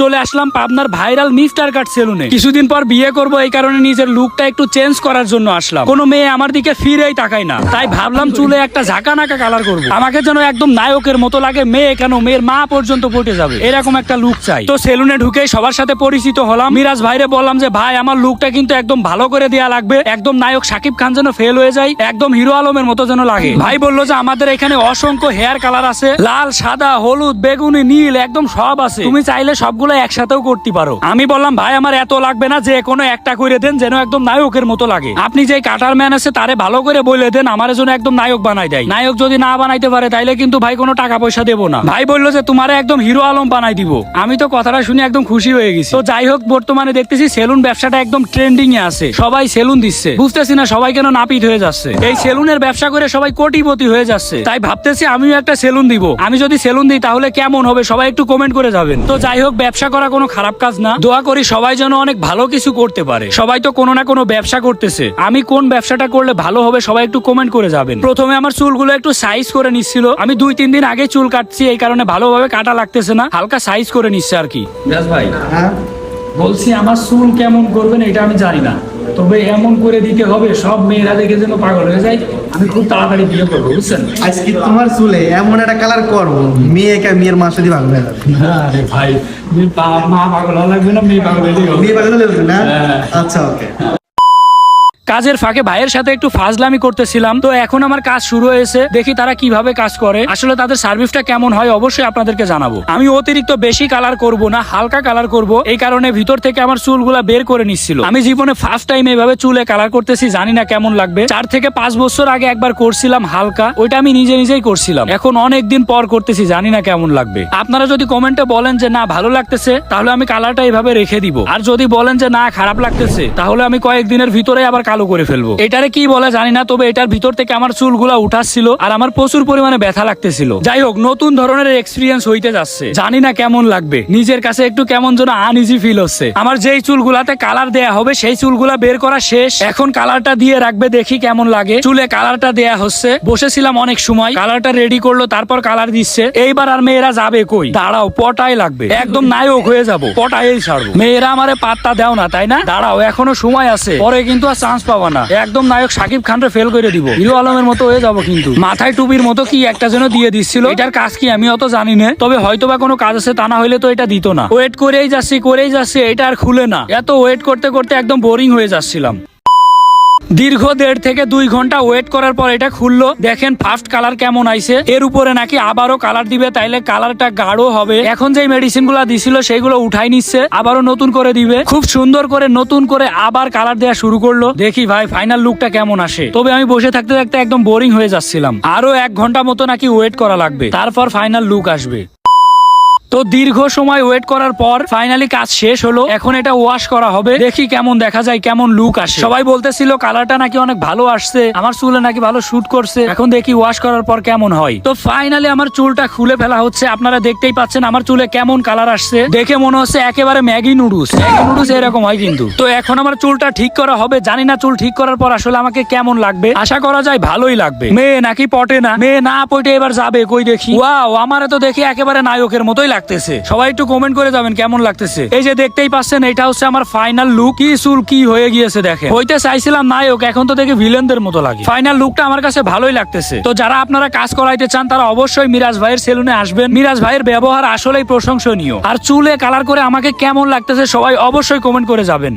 চলে আসলাম পাবনার viral mister কাট সেলুনে। কিছুদিন পর বিয়ে করব, এই কারণে নিজের লুকটা একটু চেঞ্জ করার জন্য আসলাম। কোনো মেয়ে আমার দিকে ফিরেই তাকায় না। তাই ভাবলাম চুলে একটা ঝাঁকা নাকা কালার করব। আমাকে যেন একদম নায়কের মতো লাগে, মেয়ে কেন মেয়ের মা পর্যন্ত পটে যাবে। এরকম একটা লুক চাই। তো সেলুনে ঢুকেই সবার সাথে পরিচিত হলাম। মিরাজ ভাইরে বললাম যে, ভাই, আমার লুকটা কিন্তু একদম ভালো করে দেয়া লাগবে। একদম নায়ক সাকিব খান যেন ফেল হয়ে যায়, একদম হিরো আলমের মতো যেন লাগে। ভাই বলল যে, আমাদের এখানে অসংখ্য হেয়ার কালার আছে। লাল, সাদা, হলুদ, বেগুনি, নীল, একদম সব আছে। তুমি চাইলে সবগুলো একসাথেও করতে পারো। আমি বললাম, ভাই, আমার এত লাগবে না যে কোনো একটা করে দেন যেন একদম নায়কের মতো লাগে। আপনি যে কাটার ম্যান আছে, তারে ভালো করে বলে দেন, আমার জন্য একদম নায়ক বানাই দেয়। নায়ক যদি না বানাইতে পারে, তাইলে কিন্তু ভাই কোনো টাকা পয়সা দেবো না। ভাই বলল যে, তোমারে একদম হিরো আলম বানাই দিব। আমি তো কথাটা শুনে একদম খুশি হয়ে গেছি। তো যাই হোক, বর্তমানে দেখতেছি সেলুন ব্যবসাটা একদম ট্রেন্ডিং এ আছে। সবাই সেলুন দিচ্ছে। বুঝতেছি না সবাই কেন নাপিত হয়ে যাচ্ছে। এই সেলুনের ব্যবসা করে সবাই কোটিপতি হয়ে যাচ্ছে। তাই ভাবতেছি আমিও একটা সেলুন দিব। আমি যদি সেলুন দিই, তাহলে কেমন হবে? সবাই একটু কমেন্ট করে যাবেন। তো যাই হোক, ব্যবসা করা কোনো খারাপ কাজ না। দোয়া করি সবাই যেন অনেক ভালো কিছু করতে পারে। সবাই তো কোনো না কোনো ব্যবসা করতেছে। আমি কোন ব্যবসাটা করলে ভালো হবে সবাই একটু কমেন্ট করে যাবেন। প্রথমে আমার চুলগুলো একটু সাইজ করে নিচ্ছিল। আমি দুই তিন দিন আগে চুল কাটছি এই কারণে ভালোভাবে কাটা লাগতেছে না। হালকা সাইজ করে নিচ্ছে আর কি। ভাই। হ্যাঁ? বলছি আমার চুল কেমন করবেন এটা আমি জানি না। তবে এমন করে দিতে হবে সব মেয়েরা দেখে যেন পাগল হয়ে যায়। আমি খুব তাড়াতাড়ি বিয়ে করব বুঝছেন? আজকে তোমার চুলে এমন একটা কালার করব মেয়েকে মেয়ের মার সাথে ভাঙবে না ভাই মা পাগল লাগবে না মেয়ে পাগল। মেয়ে পাগল হলে না হ্যাঁ। আচ্ছা ওকে কাজের ফাঁকে ভাইয়ের সাথে একটু ফাজলামি করতেছিলাম। তো এখন আমার কাজ শুরু হয়েছে, দেখি তারা কীভাবে কাজ করে। আসলে তাদের সার্ভিসটা কেমন হয় অবশ্যই আপনাদেরকে জানাব। আমি অতিরিক্ত বেশি কালার করব না, হালকা কালার করব। এই কারণে ভিতর থেকে আমার চুলগুলা বের করে নিচ্ছিল। আমি জীবনে ফার্স্ট টাইম এইভাবে চুলে কালার করতেছি, জানি না কেমন লাগবে। চার থেকে পাঁচ বছর আগে একবার করছিলাম হালকা, ওইটা আমি নিজে নিজেই করছিলাম। এখন অনেক দিন পর করতেছি, জানি না কেমন লাগবে। আপনারা যদি কমেন্টে বলেন যে, না, ভালো লাগতেছে, তাহলে আমি কালারটা এইভাবে রেখে দিব। আর যদি বলেন যে, না, খারাপ লাগতেছে, তাহলে আমি কয়েকদিনের ভিতরে আবার কালো করে ফেলব। এটারে কি বলে জানি না, তবে এটার ভিতর থেকে আমার চুলগুলা উঠাচ্ছিল আর আমার প্রচুর পরিমাণে ব্যথা লাগতেছিল। যাই হোক, নতুন ধরনের এক্সপিরিয়েন্স হইতে যাচ্ছে। জানি না কেমন লাগবে। নিজের কাছে একটু কেমন যেন আনইজি ফিল হচ্ছে। আমার যেই চুলগুলাতে কালার দেয়া হবে, সেই চুলগুলা বের করা শেষ। এখন কালারটা দিয়ে রাখবে, দেখি কেমন লাগে। চুলে কালারটা দেয়া হচ্ছে। বসেছিলাম অনেক সময়। কালারটা রেডি করল, তারপর কালার দিচ্ছে। এইবার আর মেয়েরা যাবে কই? দাঁড়াও, পটাই লাগবে। একদম নায়ক হয়ে যাব। পটাই ছাড়বো। মেয়েরা আমারে পাত্তা দাও না, তাই না? দাঁড়াও, এখনও সময় আছে। পরে কিন্তু আর চান্স পাবা না। একদম নায়ক সাকিব খানরে ফেল করে দিব। হিরো আলমের মতো হয়ে যাব কিন্তু। মাথায় টুপির মতো কি একটা যেন দিয়ে দিচ্ছিল। এটার কাজ কি আমি অত জানি না। তবে হয়তো বা কোনো কাজ আছে, তা না হইলে তো এটা দিত না। ওয়েট করেই যাচ্ছি করেই যাচ্ছি, এটা আর খুলে না। এত ওয়েট করতে করতে একদম বোরিং হয়ে যাচ্ছিলাম। দীর্ঘ দেড় থেকে দুই ঘণ্টা ওয়েট করার পর এটা খুললো। দেখেন ফার্স্ট কালার কেমন আইছে। এর উপরে নাকি আবারও কালার দিবে, তাইলে কালারটা গাঢ় হবে। এখন যে মেডিসিনগুলা দিছিল সেগুলো উঠাই নিচ্ছে, আবারও নতুন করে দিবে। খুব সুন্দর করে নতুন করে আবার কালার দেওয়া শুরু করল। দেখি ভাই ফাইনাল লুকটা কেমন আসে। তবে আমি বসে থাকতে থাকতে একদম বোরিং হয়ে যাচ্ছিলাম। আরও এক ঘণ্টা মতো নাকি ওয়েট করা লাগবে। তারপর ফাইনাল লুক আসবে। তো দীর্ঘ সময় ওয়েট করার পর ফাইনালি কাজ শেষ হলো। এখন এটা ওয়াশ করা হবে। দেখি কেমন দেখা যায়, কেমন লুক আসে। সবাই বলতেছিল কালারটা নাকি অনেক ভালো আসছে। আমার চুলে নাকি ভালো শুট করছে। এখন দেখি ওয়াশ করার পর কেমন হয়। তো ফাইনালি আমার চুলটা খুলে ফেলা হচ্ছে। আপনারা দেখতেই পাচ্ছেন আমার চুলে কেমন কালার আসছে। দেখে মনে হচ্ছে একেবারে ম্যাগি নুডলস ম্যাগি নুডলস এরকম হয় কিন্তু। তো এখন আমার চুলটা ঠিক করা হবে। জানি না চুল ঠিক করার পর আসলে আমাকে কেমন লাগবে। আশা করা যায় ভালোই লাগবে। মেয়ে নাকি পটে না? মেয়ে না পটে এবার যাবে, কই দেখি। ওয়াও, আমার তো দেখি একেবারে নায়কের মতোই লাগতেছে। সবাই একটু কমেন্ট করে যাবেন কেমন লাগতেছে। এই যে দেখতেই পাচ্ছেন, এটা হচ্ছে আমার ফাইনাল লুক কি চুল, কি হয়ে গিয়েছে দেখেন। হইতে চাইছিলাম নায়ক, এখন তো দেখে ভিলেনদের মতো লাগে। ফাইনাল লুকটা আমার কাছে ভালোই লাগতেছে। তো যারা আপনারা কাজ করাইতে চান, তারা অবশ্যই মিরাজ ভাইয়ের সেলুনে আসবেন। মিরাজ ভাইয়ের ব্যবহার আসলেই প্রশংসনীয়। আর চুলে কালার করে আমাকে কেমন লাগতেছে, সবাই অবশ্যই কমেন্ট করে যাবেন।